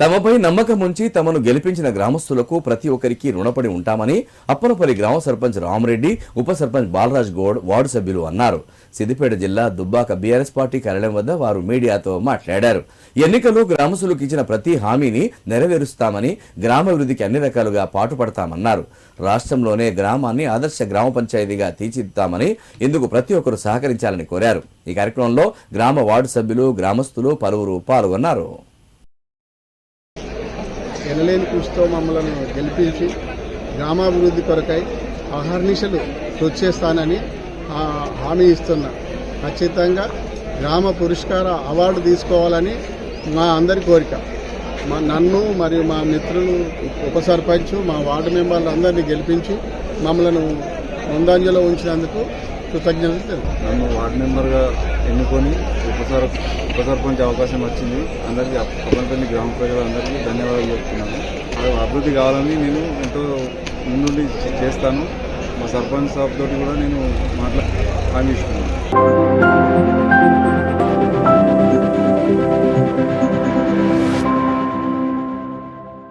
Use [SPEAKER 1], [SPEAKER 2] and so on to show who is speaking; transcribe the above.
[SPEAKER 1] తమపై నమ్మకం ఉంచి తమను గెలిపించిన గ్రామస్తులకు ప్రతి ఒక్కరికి రుణపడి ఉంటామని అప్పలపల్లి గ్రామ సర్పంచ్ రామరెడ్డి ఉప సర్పంచ్ బాలరాజ్ గౌడ్ వార్డు సభ్యులు అన్నారు. సిద్దిపేట జిల్లా దుబ్బాక బీఆర్ఎస్ పార్టీ కార్యాలయం వద్ద వారు మీడియాతో మాట్లాడారు. ఎన్నికల్లో గ్రామస్తులకు ఇచ్చిన ప్రతి హామీని నెరవేరుస్తామని గ్రామాభివృద్ధికి అన్ని రకాలుగా పాటుపడతామన్నారు. రాష్ట్రంలోనే గ్రామాన్ని ఆదర్శ గ్రామ పంచాయతీగా తీర్చిదిద్దామని ఇందుకు ప్రతి ఒక్కరు సహకరించాలని కోరారు. ఈ కార్యక్రమంలో గ్రామ వార్డు సభ్యులు గ్రామస్తులు పలువురు పాల్గొన్నారు.
[SPEAKER 2] ఎనలేని కృషితో మమ్మల్ని గెలిపించి గ్రామాభివృద్ధి కొరకై అహర్నిశలు కృషి చేస్తానని హామీ ఇస్తున్నా. ఖచ్చితంగా గ్రామ పురస్కార అవార్డు తీసుకోవాలని మా అందరి కోరిక. మా నన్ను మరియు మా మిత్రులు ఉప సర్పంచ్ మా వార్డు మెంబర్లు అందరినీ గెలిపించి మమ్మల్ని ముందంజలో ఉంచినందుకు కృతజ్ఞతలు
[SPEAKER 3] నన్ను వార్డు మెంబర్గా ఎన్నుకొని ఉపసర్ ఉప సర్పంచ్ అవకాశం వచ్చింది. అందరికీ అప్పటి గ్రామ ప్రజలందరికీ ధన్యవాదాలు చెప్తున్నాను. అది అభివృద్ధి కావాలని నేను ఎంతో ముందుండి చేస్తాను. మా సర్పంచ్ సాబ్ తోటి కూడా నేను మాట్లా హామీ ఇస్తున్నాను